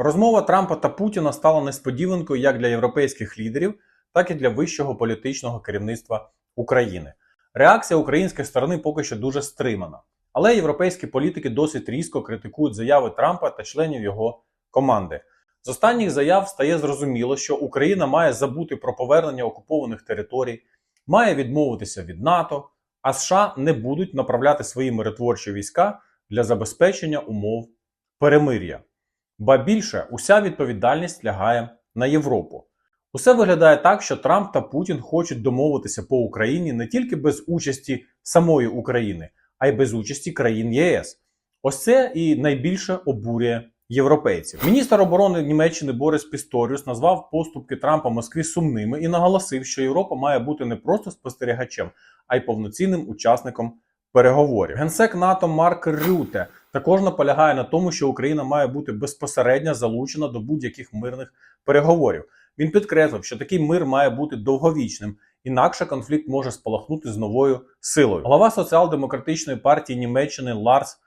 Розмова Трампа та Путіна стала несподіванкою як для європейських лідерів, так і для вищого політичного керівництва України. Реакція української сторони поки що дуже стримана. Але європейські політики досить різко критикують заяви Трампа та членів його команди. З останніх заяв стає зрозуміло, що Україна має забути про повернення окупованих територій, має відмовитися від НАТО, а США не будуть направляти свої миротворчі війська для забезпечення умов перемир'я. Ба більше, уся відповідальність лягає на Європу. Усе виглядає так, що Трамп та Путін хочуть домовитися по Україні не тільки без участі самої України, а й без участі країн ЄС. Ось це і найбільше обурює європейців. Міністр оборони Німеччини Борис Пісторіус назвав поступки Трампа Москві сумними і наголосив, що Європа має бути не просто спостерігачем, а й повноцінним учасником переговорів. Генсек НАТО Марк Рюте також наполягає на тому, що Україна має бути безпосередньо залучена до будь-яких мирних переговорів. Він підкреслив, що такий мир має бути довговічним, інакше конфлікт може спалахнути з новою силою. Глава соціал-демократичної партії Німеччини Ларс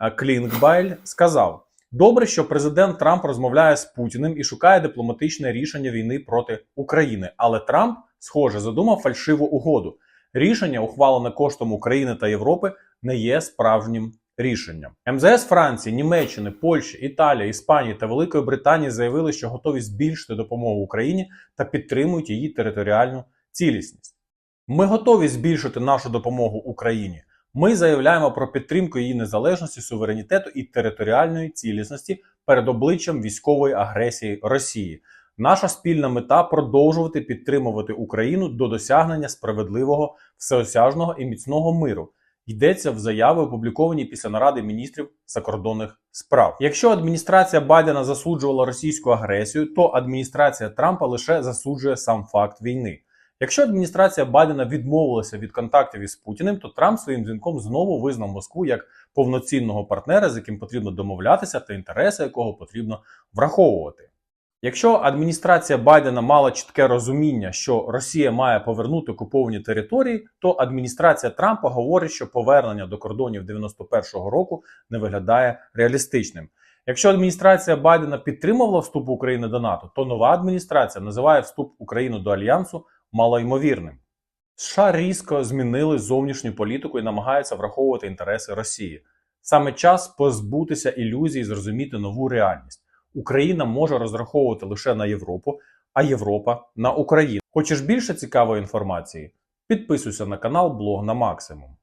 е, Клінгбайль сказав: добре, що президент Трамп розмовляє з Путіним і шукає дипломатичне рішення війни проти України. Але Трамп, схоже, задумав фальшиву угоду. Рішення, ухвалене коштом України та Європи, не є справжнім рішенням. МЗС Франції, Німеччини, Польщі, Італії, Іспанії та Великої Британії заявили, що готові збільшити допомогу Україні та підтримують її територіальну цілісність. Ми готові збільшити нашу допомогу Україні. Ми заявляємо про підтримку її незалежності, суверенітету і територіальної цілісності перед обличчям військової агресії Росії. Наша спільна мета продовжувати підтримувати Україну до досягнення справедливого, всеосяжного і міцного миру. Йдеться в заяви, опубліковані після наради міністрів закордонних справ. Якщо адміністрація Байдена засуджувала російську агресію, то адміністрація Трампа лише засуджує сам факт війни. Якщо адміністрація Байдена відмовилася від контактів із Путіним, то Трамп своїм дзвінком знову визнав Москву як повноцінного партнера, з яким потрібно домовлятися та інтереси якого потрібно враховувати. Якщо адміністрація Байдена мала чітке розуміння, що Росія має повернути окуповані території, то адміністрація Трампа говорить, що повернення до кордонів 91-го року не виглядає реалістичним. Якщо адміністрація Байдена підтримувала вступ України до НАТО, то нова адміністрація називає вступ України до альянсу малоймовірним. США різко змінили зовнішню політику і намагаються враховувати інтереси Росії. Саме час позбутися ілюзій, і зрозуміти нову реальність. Україна може розраховувати лише на Європу, а Європа на Україну. Хочеш більше цікавої інформації? Підписуйся на канал Блог на максимум.